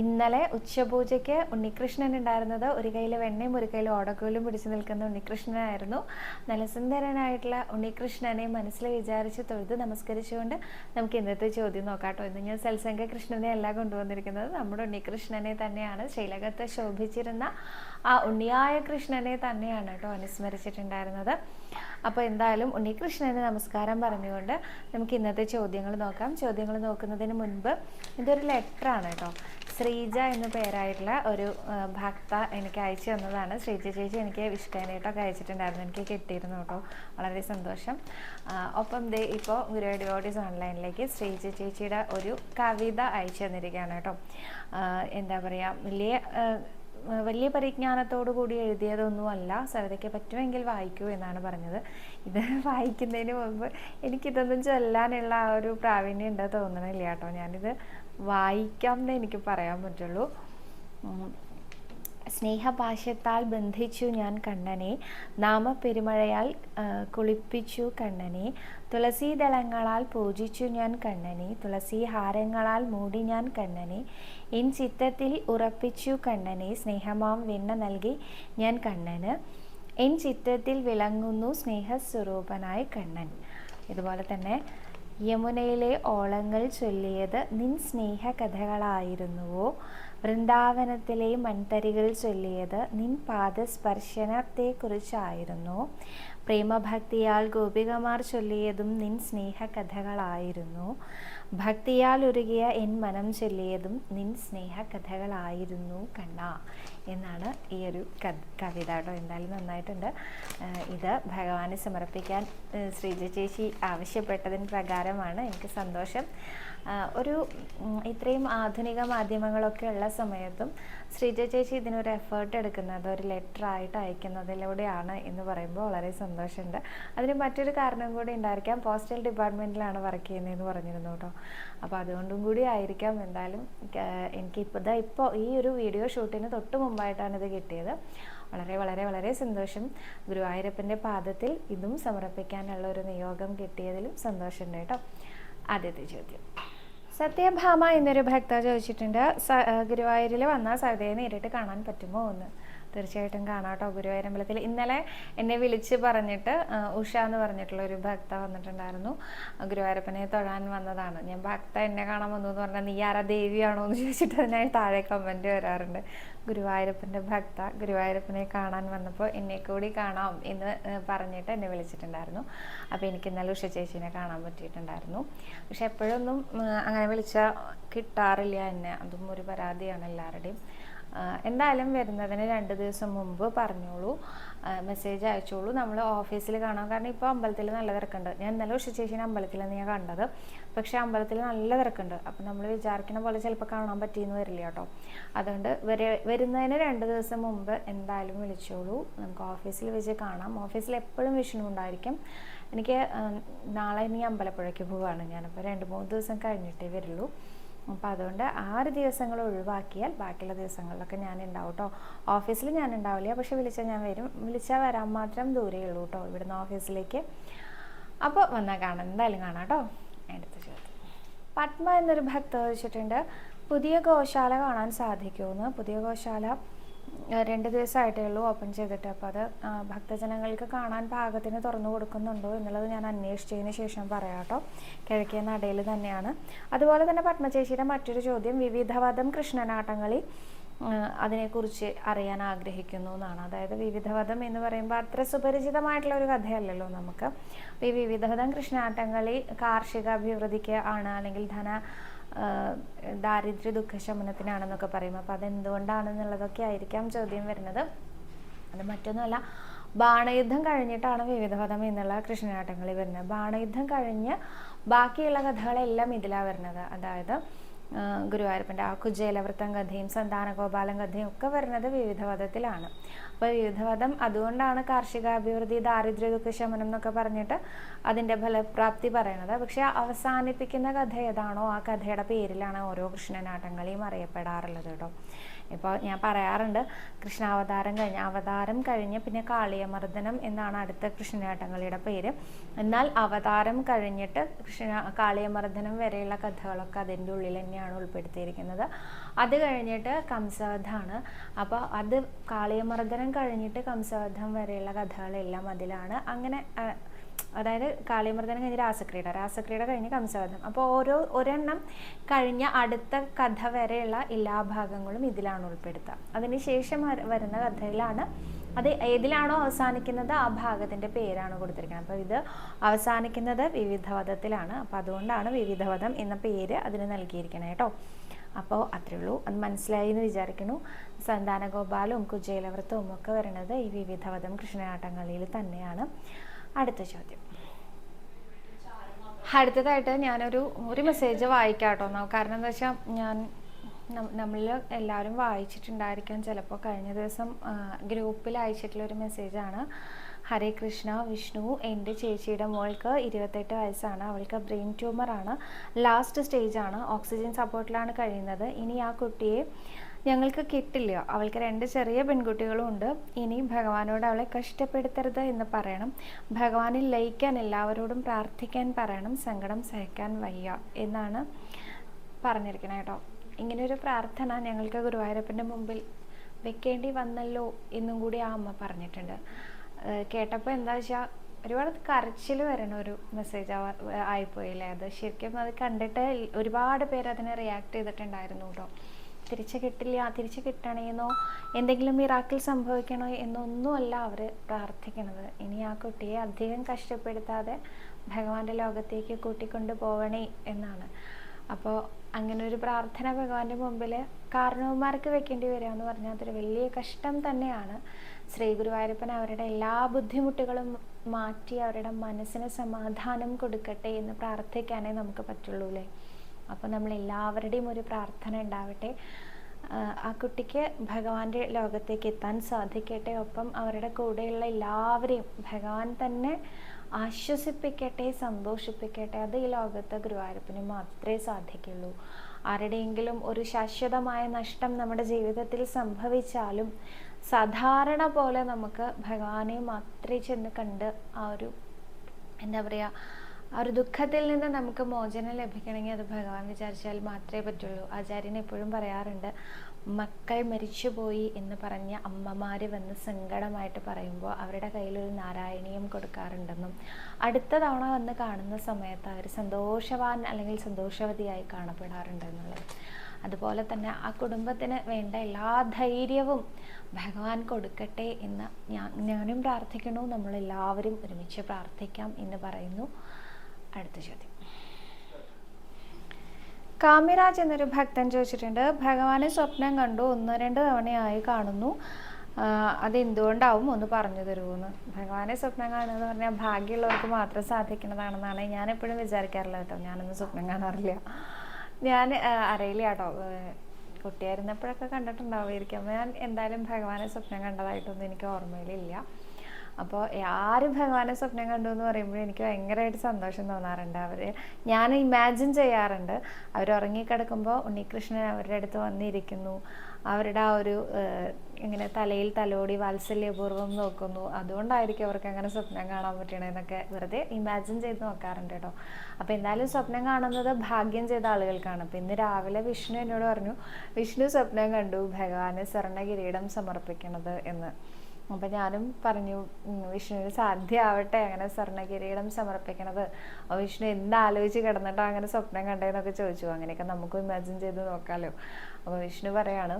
ഇന്നലെ ഉച്ചപൂജയ്ക്ക് ഉണ്ണികൃഷ്ണൻ ഉണ്ടായിരുന്നത് ഒരു കയ്യിൽ വെണ്ണയും ഒരു കയ്യിൽ ഓടക്കോലും പിടിച്ചു നിൽക്കുന്ന ഉണ്ണികൃഷ്ണനായിരുന്നു. നലസുന്ദരനായിട്ടുള്ള സുന്ദരനായിട്ടുള്ള ഉണ്ണികൃഷ്ണനെ മനസ്സിൽ വിചാരിച്ച് തൊഴുത് നമസ്കരിച്ചുകൊണ്ട് നമുക്ക് ഇന്നത്തെ ചോദ്യം നോക്കാട്ടോ. കേട്ടോ ഇന്ന് ഞാൻ സത്സംഗ കൃഷ്ണനെ അല്ല കൊണ്ടുവന്നിരിക്കുന്നത്. നമ്മുടെ ഉണ്ണികൃഷ്ണനെ തന്നെയാണ്. ശ്രീലകത്ത് ശോഭിച്ചിരുന്ന ആ ഉണ്ണിയായ കൃഷ്ണനെ തന്നെയാണ് കേട്ടോ അനുസ്മരിച്ചിട്ടുണ്ടായിരുന്നത്. അപ്പോൾ എന്തായാലും ഉണ്ണികൃഷ്ണന് നമസ്കാരം പറഞ്ഞുകൊണ്ട് നമുക്ക് ഇന്നത്തെ ചോദ്യങ്ങൾ നോക്കാം. ചോദ്യങ്ങൾ നോക്കുന്നതിന് മുൻപ് ഇതൊരു ലെറ്ററാണ് കേട്ടോ. ശ്രീജ എന്ന പേരായിട്ടുള്ള ഒരു ഭക്ത എനിക്ക് അയച്ചു തന്നതാണ്. ശ്രീജ ചേച്ചി എനിക്ക് ഇഷ്ടമായിട്ടൊക്കെ അയച്ചിട്ടുണ്ടായിരുന്നു. എനിക്ക് കിട്ടിയിരുന്നു കേട്ടോ. വളരെ സന്തോഷം. ഒപ്പം ദേ ഇപ്പോൾ ഗുരുവായൂർ ഡിവോട്ടീസ് ഓൺലൈനിലേക്ക് ശ്രീജ ചേച്ചിയുടെ ഒരു കവിത അയച്ചു തന്നിരിക്കുകയാണ് കേട്ടോ. എന്താ പറയുക വലിയ വലിയ പരിജ്ഞാനത്തോടു കൂടി എഴുതിയതൊന്നുമല്ല. സവിതയ്ക്ക് പറ്റുമെങ്കിൽ വായിക്കൂ എന്നാണ് പറഞ്ഞത്. ഇത് വായിക്കുന്നതിന് മുമ്പ് എനിക്കിതൊന്നും ചൊല്ലാനുള്ള ആ ഒരു പ്രാവീണ്യം ഉണ്ടോ തോന്നണില്ല കേട്ടോ. ഞാനിത് വായിക്കാം എന്നേ എനിക്ക് പറയാൻ പറ്റുള്ളൂ. സ്നേഹഭാഷ്യത്താൽ ബന്ധിച്ചു ഞാൻ കണ്ണനെ. നാമപ്പെരുമഴയാൽ കുളിപ്പിച്ചു കണ്ണനെ. തുളസീദളങ്ങളാൽ പൂജിച്ചു ഞാൻ കണ്ണനെ തുളസി ഹാരങ്ങളാൽ മൂടി ഞാൻ കണ്ണനെ എൻ ചിത്തത്തിൽ ഉറപ്പിച്ചു കണ്ണനെ സ്നേഹമാം വെണ്ണ നൽകി ഞാൻ കണ്ണന് എൻ ചിത്തത്തിൽ വിളങ്ങുന്നു സ്നേഹസ്വരൂപനായ കണ്ണൻ. ഇതുപോലെ തന്നെ യമുനയിലെ ഓളങ്ങൾ ചൊല്ലിയത് നിൻ സ്നേഹ കഥകളായിരുന്നുവോ വൃന്ദാവനത്തിലെ മൺതരികൾ ചൊല്ലിയത് നിൻ പാദസ്പർശനത്തെക്കുറിച്ചായിരുന്നു. പ്രേമഭക്തിയാൽ ഗോപികമാർ ചൊല്ലിയതും നിൻ സ്നേഹകഥകളായിരുന്നു. ഭക്തിയാൽ ഉരുകിയ എൻ മനം ചൊല്ലിയതും നിൻ സ്നേഹകഥകളായിരുന്നു കണ്ണ എന്നാണ് ഈ ഒരു കവിത കേട്ടോ. എന്തായാലും നന്നായിട്ടുണ്ട്. ഇത് ഭഗവാനെ സമർപ്പിക്കാൻ ശ്രീജ ചേച്ചി ആവശ്യപ്പെട്ടതിന് പ്രകാരമാണ്. എനിക്ക് സന്തോഷം. ഒരു ഇത്രയും ആധുനിക മാധ്യമങ്ങളൊക്കെ ഉള്ള സമയത്തും ശ്രീജ ചേച്ചി ഇതിനൊരു എഫേർട്ട് എടുക്കുന്നത് ഒരു ലെറ്റർ ആയിട്ട് അയക്കുന്നതിലൂടെയാണ് എന്ന് പറയുമ്പോൾ വളരെ സന്തോഷമുണ്ട്. അതിന് മറ്റൊരു കാരണം കൂടി ഉണ്ടായിരിക്കാം. പോസ്റ്റൽ ഡിപ്പാർട്ട്മെന്റിലാണ് വർക്ക് ചെയ്യുന്നതെന്ന് പറഞ്ഞിരുന്നു കേട്ടോ. അപ്പോൾ അതുകൊണ്ടും കൂടി ആയിരിക്കാം. എന്തായാലും എനിക്കിപ്പോൾ ഇതാ ഇപ്പോൾ ഈ ഒരു വീഡിയോ ഷൂട്ടിന് തൊട്ട് മുമ്പായിട്ടാണ് ഇത് കിട്ടിയത്. വളരെ വളരെ വളരെ സന്തോഷം. ഗുരുവായൂരപ്പന്റെ പാദത്തിൽ ഇതും സമർപ്പിക്കാനുള്ള ഒരു നിയോഗം കിട്ടിയതിലും സന്തോഷമുണ്ട് കേട്ടോ. ആദ്യത്തെ ചോദ്യം. സത്യഭാമ എന്നൊരു ഭക്ത ചോദിച്ചിട്ടുണ്ട് ഗുരുവായൂരിൽ വന്നാൽ സവിതയെ നേരിട്ട് കാണാൻ പറ്റുമോ എന്ന്. തീർച്ചയായിട്ടും കാണാം കേട്ടോ ഗുരുവായൂർ അമ്പലത്തിൽ ഇന്നലെ എന്നെ വിളിച്ച് പറഞ്ഞിട്ട് ഉഷ എന്ന് പറഞ്ഞിട്ടുള്ള ഒരു ഭക്ത വന്നിട്ടുണ്ടായിരുന്നു. ഗുരുവായൂരപ്പനെ തൊഴാൻ വന്നതാണ്. ഞാൻ ഭക്ത എന്നെ കാണാൻ വന്നു എന്ന് പറഞ്ഞാൽ നീ ആരാ ദേവിയാണോ എന്ന് ചോദിച്ചിട്ട് ഞാൻ താഴെ കമന്റ് വരാറുണ്ട്. ഗുരുവായൂരപ്പന്റെ ഭക്ത ഗുരുവായൂരപ്പനെ കാണാൻ വന്നപ്പോൾ എന്നെ കൂടി കാണാം എന്ന് പറഞ്ഞിട്ട് എന്നെ വിളിച്ചിട്ടുണ്ടായിരുന്നു. അപ്പോൾ എനിക്ക് ഇന്നലെ ഉഷ ചേച്ചീനെ കാണാൻ പറ്റിയിട്ടുണ്ടായിരുന്നു. പക്ഷെ എപ്പോഴൊന്നും അങ്ങനെ വിളിച്ചാൽ കിട്ടാറില്ല എന്നെ. അതും ഒരു പരാതിയാണ് എല്ലാവരുടെയും. എന്തായാലും വരുന്നതിന് രണ്ട് ദിവസം മുമ്പ് പറഞ്ഞോളൂ. മെസ്സേജ് അയച്ചോളൂ. നമ്മൾ ഓഫീസിൽ കാണാം. കാരണം ഇപ്പോൾ അമ്പലത്തിൽ നല്ല തിരക്കുണ്ട്. ഞാൻ ഇന്നലെ ഉഷ ചേച്ചീനെ അമ്പലത്തിലാണ് ഞാൻ കണ്ടത്. പക്ഷേ അമ്പലത്തിൽ നല്ല തിരക്കുണ്ട്. അപ്പം നമ്മൾ വിചാരിക്കുന്ന പോലെ ചിലപ്പോൾ കാണാൻ പറ്റിയെന്ന് വരില്ല കേട്ടോ. അതുകൊണ്ട് വരുന്നതിന് രണ്ട് ദിവസം മുമ്പ് എന്തായാലും വിളിച്ചോളൂ. നമുക്ക് ഓഫീസിൽ വെച്ച് കാണാം. ഓഫീസിൽ എപ്പോഴും വിഷ്ണു ഉണ്ടായിരിക്കും. എനിക്ക് നാളെ ഇനി അമ്പലപ്പുഴയ്ക്ക് പോവുകയാണ് ഞാനപ്പോൾ രണ്ട് മൂന്ന് ദിവസം കഴിഞ്ഞിട്ടേ വരുള്ളൂ. അപ്പോൾ അതുകൊണ്ട് ആറ് ദിവസങ്ങൾ ഒഴിവാക്കിയാൽ ബാക്കിയുള്ള ദിവസങ്ങളിലൊക്കെ ഞാൻ ഉണ്ടാവും കേട്ടോ ഓഫീസിൽ ഞാൻ ഉണ്ടാവില്ല പക്ഷെ വിളിച്ചാൽ ഞാൻ വരും. വിളിച്ചാൽ വരാൻ മാത്രം ദൂരേ ഉള്ളൂ കേട്ടോ ഇവിടുന്ന് ഓഫീസിലേക്ക്. അപ്പോൾ വന്നാൽ കാണാം. എന്തായാലും കാണാം കേട്ടോ അടുത്ത ചോദ്യം. പത്മ എന്നൊരു ഭക്ത ചോദിച്ചിട്ടുണ്ട് പുതിയ ഗോശാല കാണാൻ സാധിക്കുമെന്ന് പുതിയ ഗോശാല രണ്ട് ദിവസമായിട്ടേ ഉള്ളൂ ഓപ്പൺ ചെയ്തിട്ട്. അപ്പോൾ അത് ഭക്തജനങ്ങൾക്ക് കാണാൻ പാകത്തിന് തുറന്നു കൊടുക്കുന്നുണ്ടോ എന്നുള്ളത് ഞാൻ അന്വേഷിച്ചതിന് ശേഷം പറയാം കേട്ടോ. കിഴക്കേ നടയിൽ തന്നെയാണ്. അതുപോലെ തന്നെ പത്മചേശിയുടെ മറ്റൊരു ചോദ്യം വിവിധവധം കൃഷ്ണനാട്ടങ്ങളിൽ അതിനെക്കുറിച്ച് അറിയാൻ ആഗ്രഹിക്കുന്നു എന്നാണ്. അതായത് വിവിധവധം എന്ന് പറയുമ്പോൾ അത്ര സുപരിചിതമായിട്ടുള്ള ഒരു കഥയല്ലല്ലോ നമുക്ക്. അപ്പോൾ ഈ വിവിധവധം കൃഷ്ണാട്ടങ്ങളി കാർഷിക അഭിവൃദ്ധിക്ക് ആണ് അല്ലെങ്കിൽ ധന ദാരിദ്ര്യ ദുഃഖശമനത്തിനാണെന്നൊക്കെ പറയും. അപ്പോൾ അതെന്തുകൊണ്ടാണെന്നുള്ളതൊക്കെ ആയിരിക്കാം ചോദ്യം വരുന്നത്. അത് മറ്റൊന്നുമല്ല ബാണയുദ്ധം കഴിഞ്ഞിട്ടാണ് വിവിധപദം എന്നുള്ള കൃഷ്ണനാട്ടങ്ങളിൽ വരുന്നത്. ബാണയുദ്ധം കഴിഞ്ഞ് ബാക്കിയുള്ള കഥകളെല്ലാം ഇതിലാണ് വരുന്നത്. അതായത് ഗുരുവായൂരപ്പന്റെ ആ കുജേലവൃത്തം കഥയും സന്താനഗോപാലം കഥയും ഒക്കെ വരുന്നത് വിവിധവധത്തിലാണ്. അപ്പോൾ വിവിധവധം അതുകൊണ്ടാണ് കാർഷികാഭിവൃദ്ധി ദാരിദ്ര്യ ദുഃഖശമനം എന്നൊക്കെ പറഞ്ഞിട്ട് അതിന്റെ ഫലപ്രാപ്തി പറയണത്. പക്ഷേ അവസാനിപ്പിക്കുന്ന കഥ ഏതാണോ ആ കഥയുടെ പേരിലാണ് ഓരോ കൃഷ്ണനാട്ടങ്ങളെയും അറിയപ്പെടാറുള്ളത് കേട്ടോ. ഇപ്പോൾ ഞാൻ പറയാറുണ്ട് കൃഷ്ണാവതാരം കഴിഞ്ഞ അവതാരം കഴിഞ്ഞ് പിന്നെ കാളിയമർദ്ദനം എന്നാണ് അടുത്ത കൃഷ്ണനാട്ടങ്ങളിയുടെ പേര്. എന്നാൽ അവതാരം കഴിഞ്ഞിട്ട് കൃഷ്ണ കാളിയമർദ്ദനം വരെയുള്ള കഥകളൊക്കെ അതിന്റെ ഉള്ളിൽ തന്നെയാണ് ഉൾപ്പെടുത്തിയിരിക്കുന്നത്. അത് കഴിഞ്ഞിട്ട് കംസവധാണ്. അപ്പോൾ അത് കാളിയമർദ്ദനം കഴിഞ്ഞിട്ട് കംസവധം വരെയുള്ള കഥകളെല്ലാം അതിലാണ്. അങ്ങനെ അതായത് കാളിയമർദ്ദനം കഴിഞ്ഞ് രാസക്രീഡ രാസക്രീഡ കഴിഞ്ഞ് കംസവധം അപ്പോൾ ഓരോ ഒരെണ്ണം കഴിഞ്ഞ അടുത്ത കഥ വരെയുള്ള എല്ലാ ഭാഗങ്ങളും ഇതിലാണ് ഉൾപ്പെടുത്തുക അതിനുശേഷം ശേഷം വരുന്ന കഥയിലാണ് അത് ഏതിലാണോ അവസാനിക്കുന്നത് ആ ഭാഗത്തിന്റെ പേരാണ് കൊടുത്തിരിക്കുന്നത്. അപ്പോൾ ഇത് അവസാനിക്കുന്നത് വിവിധവധത്തിലാണ്. അപ്പോൾ അതുകൊണ്ടാണ് വിവിധവധം എന്ന പേര് അതിന് നൽകിയിരിക്കുന്നത് കേട്ടോ. അപ്പോൾ അത്രേ ഉള്ളൂ. അത് മനസ്സിലായി എന്ന് വിചാരിക്കുന്നു. സന്താനഗോപാലും കുജേലവൃത്തവും ഒക്കെ വരുന്നത് ഈ വിവിധവധം കൃഷ്ണനാട്ടങ്ങളിൽ തന്നെയാണ്. അടുത്ത ചോദ്യം. അടുത്തതായിട്ട് ഞാനൊരു ഒരു മെസ്സേജ് വായിക്കാട്ടോ. കാരണം എന്താ വെച്ചാൽ ഞാൻ നമ്മൾ എല്ലാവരും വായിച്ചിട്ടുണ്ടായിരിക്കാം. ചിലപ്പോൾ കഴിഞ്ഞ ദിവസം ഗ്രൂപ്പിൽ അയച്ചിട്ടുള്ള ഒരു മെസ്സേജാണ് ഹരേ കൃഷ്ണ വിഷ്ണു എന്റെ ചേച്ചിയുടെ മോൾക്ക് ഇരുപത്തെട്ട് വയസ്സാണ്. അവൾക്ക് ബ്രെയിൻ ട്യൂമറാണ്. ലാസ്റ്റ് സ്റ്റേജാണ് ഓക്സിജൻ സപ്പോർട്ടിലാണ് കഴിയുന്നത്. ഇനി ആ കുട്ടിയെ ഞങ്ങൾക്ക് കിട്ടില്ല. അവൾക്ക് രണ്ട് ചെറിയ പെൺകുട്ടികളും ഉണ്ട്. ഇനി ഭഗവാനോട് അവളെ കഷ്ടപ്പെടുത്തരുത് എന്ന് പറയണം. ഭഗവാനിൽ ലയിക്കാൻ എല്ലാവരോടും പ്രാർത്ഥിക്കാൻ പറയണം. സങ്കടം സഹിക്കാൻ വയ്യ എന്നാണ് പറഞ്ഞിരിക്കുന്നത് കേട്ടോ. ഇങ്ങനെയൊരു പ്രാർത്ഥന ഞങ്ങൾക്ക് ഗുരുവായൂരപ്പന്റെ മുമ്പിൽ വെക്കേണ്ടി വന്നല്ലോ എന്നും കൂടി ആ അമ്മ പറഞ്ഞിട്ടുണ്ട്. കേട്ടപ്പോൾ എന്താ വെച്ചാൽ ഒരുപാട് കരച്ചിൽ വരണ ഒരു മെസ്സേജ് ആയിപ്പോയില്ലേ? അത് ശരിക്കും അത് കണ്ടിട്ട് ഒരുപാട് പേര് അതിനെ റിയാക്ട് ചെയ്തിട്ടുണ്ടായിരുന്നു കേട്ടോ തിരിച്ച് കിട്ടില്ല തിരിച്ച് കിട്ടണേന്നോ എന്തെങ്കിലും മിറാക്കിൾ സംഭവിക്കണോ എന്നൊന്നുമല്ല അവർ പ്രാർത്ഥിക്കുന്നത്. ഇനി ആ കുട്ടിയെ അധികം കഷ്ടപ്പെടുത്താതെ ഭഗവാന്റെ ലോകത്തേക്ക് കൂട്ടിക്കൊണ്ടു പോവണേ എന്നാണ്. അപ്പോൾ അങ്ങനെ ഒരു പ്രാർത്ഥന ഭഗവാന്റെ മുമ്പിൽ കാരണവന്മാർക്ക് വെക്കേണ്ടി വരിക എന്ന് പറഞ്ഞാൽ അതൊരു വലിയ കഷ്ടം തന്നെയാണ്. ശ്രീ ഗുരുവായൂരപ്പൻ അവരുടെ എല്ലാ ബുദ്ധിമുട്ടുകളും മാറ്റി അവരുടെ മനസ്സിന് സമാധാനം കൊടുക്കട്ടെ എന്ന് പ്രാർത്ഥിക്കാനേ നമുക്ക് പറ്റുള്ളൂ അല്ലേ? അപ്പോൾ നമ്മൾ എല്ലാവരുടെയും ഒരു പ്രാർത്ഥന ഉണ്ടാവട്ടെ. ആ കുട്ടിക്ക് ഭഗവാന്റെ ലോകത്തേക്ക് എത്താൻ സാധിക്കട്ടെ. ഒപ്പം അവരുടെ കൂടെയുള്ള എല്ലാവരെയും ഭഗവാൻ തന്നെ ആശ്വസിപ്പിക്കട്ടെ സന്തോഷിപ്പിക്കട്ടെ അത് ഈ ലോകത്ത് ഗുരുവായൂരപ്പന് മാത്രമേ സാധിക്കുള്ളൂ. ആരുടെയെങ്കിലും ഒരു ശാശ്വതമായ നഷ്ടം നമ്മുടെ ജീവിതത്തിൽ സംഭവിച്ചാലും സാധാരണ പോലെ നമുക്ക് ഭഗവാനെ മാത്രമേ ചെന്ന് കണ്ട് ആ ഒരു എന്താ പറയുക ആ ഒരു ദുഃഖത്തിൽ നിന്ന് നമുക്ക് മോചനം ലഭിക്കണമെങ്കിൽ അത് ഭഗവാൻ വിചാരിച്ചാൽ മാത്രമേ പറ്റുള്ളൂ. ആചാര്യൻ എപ്പോഴും പറയാറുണ്ട് മക്കൾ മരിച്ചുപോയി എന്ന് പറഞ്ഞ അമ്മമാർ വന്ന് സങ്കടമായിട്ട് പറയുമ്പോൾ അവരുടെ കയ്യിലൊരു നാരായണീയം കൊടുക്കാറുണ്ടെന്നും അടുത്ത തവണ വന്ന് കാണുന്ന സമയത്ത് അവർ സന്തോഷവാൻ അല്ലെങ്കിൽ സന്തോഷവതിയായി കാണപ്പെടാറുണ്ടെന്നുള്ളത്. അതുപോലെ തന്നെ ആ കുടുംബത്തിന് വേണ്ട എല്ലാ ധൈര്യവും ഭഗവാൻ കൊടുക്കട്ടെ എന്ന് ഞാൻ ഞാനും പ്രാർത്ഥിക്കണു നമ്മളെല്ലാവരും ഒരുമിച്ച് പ്രാർത്ഥിക്കാം എന്ന് പറയുന്നു. അടുത്ത ചോദ്യം. കാമ്യരാജ് എന്നൊരു ഭക്തൻ ചോദിച്ചിട്ടുണ്ട് ഭഗവാനെ സ്വപ്നം കണ്ടു ഒന്ന് രണ്ട് തവണയായി കാണുന്നു. ആ, അത് എന്തുകൊണ്ടാവും ഒന്ന് പറഞ്ഞു തരുമെന്ന് ഭഗവാനെ സ്വപ്നം കാണുക എന്ന് പറഞ്ഞാൽ ഭാഗ്യമുള്ളവർക്ക് മാത്രം സാധിക്കുന്നതാണെന്നാണ് ഞാൻ എപ്പോഴും വിചാരിക്കാറില്ല കേട്ടോ. ഞാനൊന്നും സ്വപ്നം കാണാറില്ല. ഞാൻ അറിയില്ല കേട്ടോ. കുട്ടിയായിരുന്നപ്പോഴൊക്കെ കണ്ടിട്ടുണ്ടാവുമായിരിക്കും. ഞാൻ എന്തായാലും ഭഗവാനെ സ്വപ്നം കണ്ടതായിട്ടൊന്നും എനിക്ക് ഓർമ്മയിലില്ല. അപ്പോൾ ആരും ഭഗവാനെ സ്വപ്നം കണ്ടു എന്ന് പറയുമ്പോൾ എനിക്ക് ഭയങ്കരമായിട്ട് സന്തോഷം തോന്നാറുണ്ട്. അവർ ഞാൻ ഇമാജിൻ ചെയ്യാറുണ്ട്. അവർ ഉറങ്ങിക്കിടക്കുമ്പോൾ ഉണ്ണികൃഷ്ണൻ അവരുടെ അടുത്ത് വന്നിരിക്കുന്നു. അവരുടെ ആ ഒരു ഇങ്ങനെ തലയിൽ തലോടി വാത്സല്യപൂർവം നോക്കുന്നു. അതുകൊണ്ടായിരിക്കും അവർക്ക് അങ്ങനെ സ്വപ്നം കാണാൻ പറ്റണെന്നൊക്കെ വെറുതെ ഇമാജിൻ ചെയ്ത് നോക്കാറുണ്ട് കേട്ടോ. അപ്പോൾ എന്തായാലും സ്വപ്നം കാണുന്നത് ഭാഗ്യം ചെയ്ത ആളുകൾക്കാണ്. അപ്പോൾ ഇന്ന് രാവിലെ വിഷ്ണു എന്നോട് പറഞ്ഞു വിഷ്ണു സ്വപ്നം കണ്ടു. ഭഗവാന് സ്വർണ കിരീടം സമർപ്പിക്കണത് എന്ന്. അപ്പം ഞാനും പറഞ്ഞു വിഷ്ണുവിന് സാധ്യമാവട്ടെ അങ്ങനെ സ്വർണ കിരീടം സമർപ്പിക്കണത്. അപ്പോൾ വിഷ്ണു എന്താലോചിച്ച് കിടന്നിട്ടോ അങ്ങനെ സ്വപ്നം കണ്ടേന്നൊക്കെ ചോദിച്ചു. അങ്ങനെയൊക്കെ നമുക്ക് ഇമാജിൻ ചെയ്ത് നോക്കാലോ. അപ്പോൾ വിഷ്ണു പറയാണ്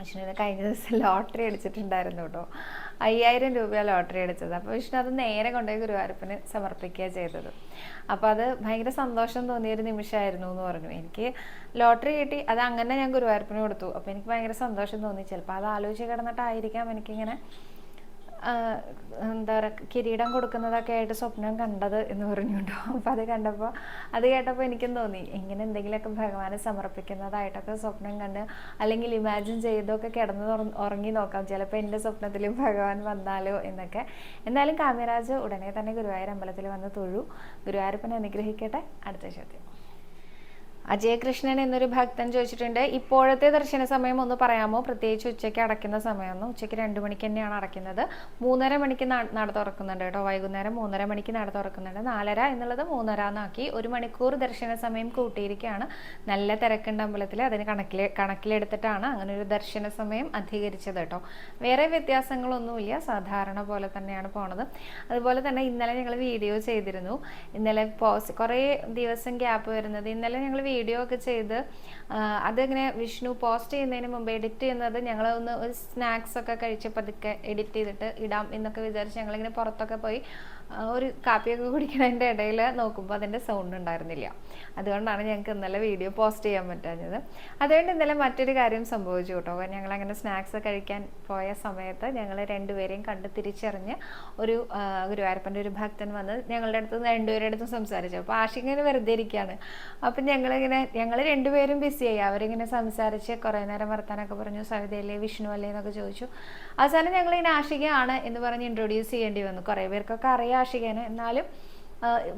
വിഷ്ണുവിന് കഴിഞ്ഞ ദിവസം ലോട്ടറി അടിച്ചിട്ടുണ്ടായിരുന്നു കേട്ടോ. അയ്യായിരം രൂപയാണ് ലോട്ടറി അടിച്ചത്. അപ്പോൾ വിഷ്ണു അത് നേരെ കൊണ്ടുപോയി ഗുരുവായൂരപ്പന് സമർപ്പിക്കുക ചെയ്തത്. അപ്പോൾ അത് ഭയങ്കര സന്തോഷം തോന്നിയൊരു നിമിഷമായിരുന്നു എന്ന് പറഞ്ഞു. എനിക്ക് ലോട്ടറി കിട്ടി. അത് അങ്ങനെ ഞാൻ ഗുരുവായൂരപ്പന് കൊടുത്തു. അപ്പോൾ എനിക്ക് ഭയങ്കര സന്തോഷം തോന്നി. ചിലപ്പോൾ അത് ആലോചിച്ച് കിടന്നിട്ടായിരിക്കാം എനിക്കിങ്ങനെ എന്താ പറയുക കിരീടം കൊടുക്കുന്നതൊക്കെ ആയിട്ട് സ്വപ്നം കണ്ടത് എന്ന് പറഞ്ഞുകൊണ്ടോ അപ്പം അപ്പോൾ അത് കണ്ടപ്പോൾ അത് കേട്ടപ്പോൾ എനിക്കും തോന്നി ഇങ്ങനെ എന്തെങ്കിലുമൊക്കെ ഭഗവാനെ സമർപ്പിക്കുന്നതായിട്ടൊക്കെ സ്വപ്നം കണ്ട് അല്ലെങ്കിൽ ഇമാജിൻ ചെയ്തൊക്കെ കിടന്ന് ഉറങ്ങി നോക്കാം. ചിലപ്പോൾ എന്റെ സ്വപ്നത്തിലും ഭഗവാൻ വന്നാലോ എന്നൊക്കെ. എന്നാലും കാമ്യരാജ് ഉടനെ തന്നെ ഗുരുവായൂർ അമ്പലത്തിൽ വന്ന് തൊഴു. ഗുരുവായൂരപ്പനെ അനുഗ്രഹിക്കട്ടെ. അടുത്ത ചോദ്യം അജയകൃഷ്ണൻ എന്നൊരു ഭക്തൻ ചോദിച്ചിട്ടുണ്ട് ഇപ്പോഴത്തെ ദർശന സമയം ഒന്ന് പറയാമോ? പ്രത്യേകിച്ച് ഉച്ചയ്ക്ക് അടയ്ക്കുന്ന സമയമൊന്നും. ഉച്ചയ്ക്ക് രണ്ട് മണിക്ക് തന്നെയാണ് അടയ്ക്കുന്നത്. മൂന്നര മണിക്ക് നട തുറക്കുന്നുണ്ട് കേട്ടോ. വൈകുന്നേരം മൂന്നര മണിക്ക് നട തുറക്കുന്നുണ്ട്. നാലര എന്നുള്ളത് മൂന്നര എന്നാക്കി ഒരു മണിക്കൂർ ദർശന സമയം കൂട്ടിയിരിക്കുകയാണ്. നല്ല തിരക്കുണ്ട് അമ്പലത്തിൽ അതിന് കണക്കിൽ കണക്കിലെടുത്തിട്ടാണ് അങ്ങനെ ഒരു ദർശന സമയം അധികരിച്ചത് കേട്ടോ. വേറെ വ്യത്യാസങ്ങളൊന്നുമില്ല. സാധാരണ പോലെ തന്നെയാണ് പോണത്. അതുപോലെ തന്നെ ഇന്നലെ ഞങ്ങൾ വീഡിയോ ചെയ്തിരുന്നു. ഇന്നലെ പോസ് കുറേ ദിവസം ഗ്യാപ്പ് വരുന്നത്. ഇന്നലെ ഞങ്ങൾ വീഡിയോ ഒക്കെ ചെയ്ത് അതിങ്ങനെ വിഷ്ണു പോസ്റ്റ് ചെയ്യുന്നതിന് മുമ്പ് എഡിറ്റ് ചെയ്യുന്നത് ഞങ്ങൾ ഒന്ന് ഒരു സ്നാക്സ് ഒക്കെ കഴിച്ച് പതുക്കെ എഡിറ്റ് ചെയ്തിട്ട് ഇടാം എന്നൊക്കെ വിചാരിച്ച് ഞങ്ങളിങ്ങനെ പുറത്തൊക്കെ പോയി. ഒരു കാപ്പിയൊക്കെ കുടിക്കുന്നതിന്റെ ഇടയിൽ നോക്കുമ്പോൾ അതിന്റെ സൗണ്ട് ഉണ്ടായിരുന്നില്ല. അതുകൊണ്ടാണ് ഞങ്ങൾക്ക് ഇന്നലെ വീഡിയോ പോസ്റ്റ് ചെയ്യാൻ പറ്റാഞ്ഞത്. അതുകൊണ്ട് ഇന്നലെ മറ്റൊരു കാര്യം സംഭവിച്ചു കേട്ടോ. ഞങ്ങൾ അങ്ങനെ സ്നാക്സ് കഴിക്കാൻ പോയ സമയത്ത് ഞങ്ങൾ രണ്ടുപേരെയും കണ്ട് തിരിച്ചറിഞ്ഞ് ഒരു ഗുരുവായൂരപ്പന്റെ ഒരു ഭക്തൻ വന്ന് ഞങ്ങളുടെ അടുത്ത് രണ്ടുപേരുടെ അടുത്തും സംസാരിച്ചു. അപ്പോൾ ആഷിങ്ങനെ വെറുതെ ഇരിക്കുകയാണ് അപ്പം ഞങ്ങളിങ്ങനെ ഞങ്ങൾ രണ്ടുപേരും ബിസിയായി അവരിങ്ങനെ സംസാരിച്ച് കുറേ നേരം വർത്താനൊക്കെ പറഞ്ഞു. സവിതയല്ലേ വിഷ്ണു അല്ലേ എന്നൊക്കെ ചോദിച്ചു. അവസാനം ഞങ്ങളിങ്ങനെ ആഷികയാണ് എന്ന് പറഞ്ഞ് ഇൻട്രൊഡ്യൂസ് ചെയ്യേണ്ടി വന്നു. കുറേ പേർക്കൊക്കെ അറിയാം. ആഷികനെ. എന്നാലും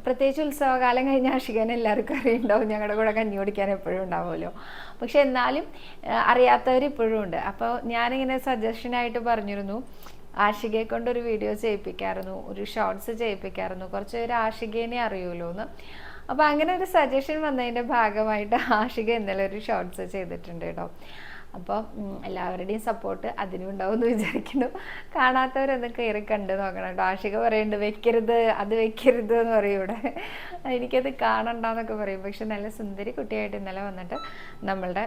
പ്രത്യേകിച്ച് ഉത്സവകാലം കഴിഞ്ഞ ആഷികനെ എല്ലാവർക്കും അറിയുണ്ടാവും. ഞങ്ങളുടെ കൂടെ കഞ്ഞി കുടിക്കാൻ എപ്പോഴും ഉണ്ടാവുമല്ലോ. പക്ഷെ എന്നാലും അറിയാത്തവർ ഇപ്പോഴും ഉണ്ട്. അപ്പോൾ ഞാനിങ്ങനെ സജഷനായിട്ട് പറഞ്ഞിരുന്നു. ആഷികയെ കൊണ്ട് ഒരു വീഡിയോ ചെയ്യിപ്പിക്കായിരുന്നു. ഒരു ഷോർട്സ് ചെയ്യിപ്പിക്കായിരുന്നു. കുറച്ച് പേര് ആഷികേനെ അറിയുമല്ലോ എന്ന് അപ്പോൾ അങ്ങനെ ഒരു സജഷൻ വന്നതിന്റെ ഭാഗമായിട്ട് ആഷിക ഇന്നലെ ഒരു ഷോർട്സ് ചെയ്തിട്ടുണ്ട് കേട്ടോ. അപ്പോൾ എല്ലാവരുടെയും സപ്പോർട്ട് അതിനും ഉണ്ടാവും എന്ന് വിചാരിക്കുന്നു കാണാത്തവരൊന്ന് കയറി കണ്ട് നോക്കണം കേട്ടോ. ആഷിക പറയുന്നുണ്ട് വെക്കരുത് അത് വെക്കരുത് എന്ന് പറയും ഇവിടെ. എനിക്കത് കാണണ്ടെന്നൊക്കെ പറയും. പക്ഷെ നല്ല സുന്ദരി കുട്ടിയായിട്ട് ഇന്നലെ വന്നിട്ട് നമ്മളുടെ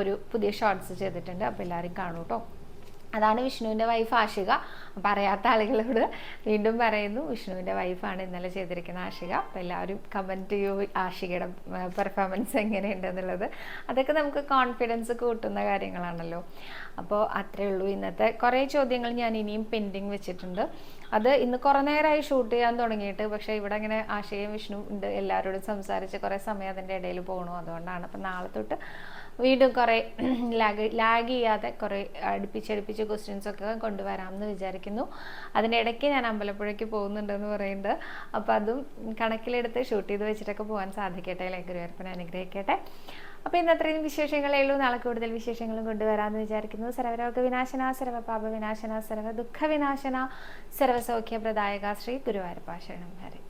ഒരു പുതിയ ഷോർട്സ് ചെയ്തിട്ടുണ്ട്. അപ്പോൾ എല്ലാവരും കാണൂ കേട്ടോ. അതാണ് വിഷ്ണുവിന്റെ വൈഫ് ആഷിക. പറയാത്ത ആളുകളോട് വീണ്ടും പറയുന്നു വിഷ്ണുവിന്റെ വൈഫാണ് ഇന്നലെ ചെയ്തിരിക്കുന്ന ആഷിക. അപ്പോൾ എല്ലാവരും കമന്റ് ചെയ്യൂ ആഷികയുടെ പെർഫോമൻസ് എങ്ങനെയുണ്ടെന്നുള്ളത്. അതൊക്കെ നമുക്ക് കോൺഫിഡൻസ് കൂട്ടുന്ന കാര്യങ്ങളാണല്ലോ. അപ്പോൾ അത്രയേ ഉള്ളൂ ഇന്നത്തെ. കുറേ ചോദ്യങ്ങൾ ഞാൻ ഇനിയും പെൻഡിങ് വെച്ചിട്ടുണ്ട്. അത് ഇന്ന് കുറേ നേരമായി ഷൂട്ട് ചെയ്യാൻ തുടങ്ങിയിട്ട് പക്ഷേ ഇവിടെ ഇങ്ങനെ ആശയും വിഷ്ണു ഉണ്ട്. എല്ലാവരോടും സംസാരിച്ച് കുറേ സമയം അതിന്റെ ഇടയിൽ പോകണു അതുകൊണ്ടാണ്. അപ്പം നാളെ തൊട്ട് വീണ്ടും കുറേ ലാഗ് ലാഗ് ചെയ്യാതെ കുറേ അടുപ്പിച്ചടുപ്പിച്ച് ഒക്കെ കൊണ്ടുവരാമെന്ന് വിചാരിക്കുന്നു. അതിനിടയ്ക്ക് ഞാൻ അമ്പലപ്പുഴയ്ക്ക് പോകുന്നുണ്ടെന്ന് പറയുന്നുണ്ട്. അപ്പോൾ അതും കണക്കിലെടുത്ത് ഷൂട്ട് ചെയ്ത് വെച്ചിട്ടൊക്കെ പോകാൻ സാധിക്കട്ടെ. അല്ലെങ്കിൽ ഗുരുവായൂരപ്പനെ അനുഗ്രഹിക്കട്ടെ. അപ്പോൾ ഇന്ന് അത്രയും വിശേഷങ്ങളേ ഉള്ളൂ. നാളെ കൂടുതൽ വിശേഷങ്ങളും കൊണ്ടുവരാമെന്ന് വിചാരിക്കുന്നു. സർവരോഗ വിനാശന സർവപാപ വിനാശന സർവ ദുഃഖ വിനാശന സർവസൗഖ്യപ്രദായക ശ്രീ ഗുരുവായൂരപ്പാശരണം ഹരി.